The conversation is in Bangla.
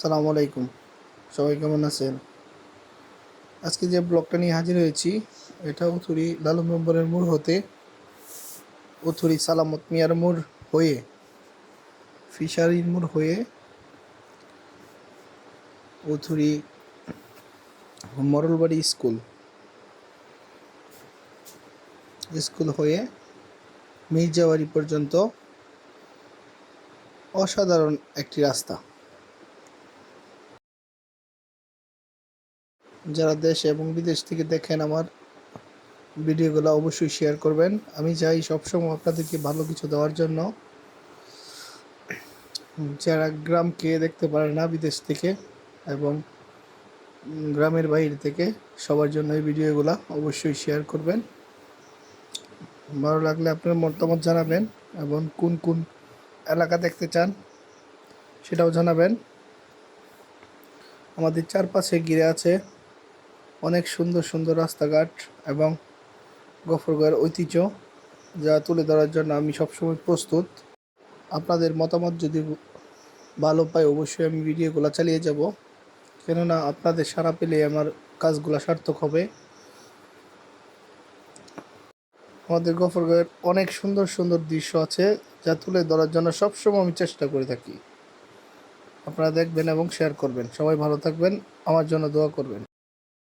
সালামু আলাইকুম। সবাই কেমন আছেন? আজকে যে ব্লগটা নিয়ে হাজির হয়েছি, এটা উথুরি লালু মেম্বরের মোড় হতে উথুরি সালামত মিয়ার মোড় হয়ে, ফিশারির মোড় হয়ে উথুরি মরলবাড়ি স্কুল স্কুল হয়ে মির্জাবাড়ি পর্যন্ত অসাধারণ একটি রাস্তা। যারা দেশ এবং বিদেশ থেকে দেখেন আমার ভিডিওগুলো অবশ্যই শেয়ার করবেন। আমি চাই সবসময় আপনাদেরকে ভালো কিছু দেওয়ার জন্য। যারা গ্রামকে দেখতে পারে না বিদেশ থেকে এবং গ্রামের বাইরে থেকে, সবার জন্য এই ভিডিওগুলো অবশ্যই শেয়ার করবেন। ভালো লাগলে আপনার মতামত জানাবেন এবং কোন কোন এলাকা দেখতে চান সেটাও জানাবেন। আমাদের চারপাশে ঘিরে আছে অনেক সুন্দর সুন্দর রাস্তাঘাট এবং গফরগাঁর ঐতিহ্য যা তুলে ধরার জন্য আমি সবসময় প্রস্তুত। আপনাদের মতামত যদি ভালো পাই অবশ্যই আমি ভিডিওগুলো চালিয়ে যাব। কেননা আপনাদের সাড়া পেলে আমার কাজগুলো সার্থক হবে। আমাদের গফরগাঁয়ের অনেক সুন্দর সুন্দর দৃশ্য আছে যা তুলে ধরার জন্য সবসময় আমি চেষ্টা করে থাকি। আপনারা দেখবেন এবং শেয়ার করবেন। সবাই ভালো থাকবেন। আমার জন্য দোয়া করবেন।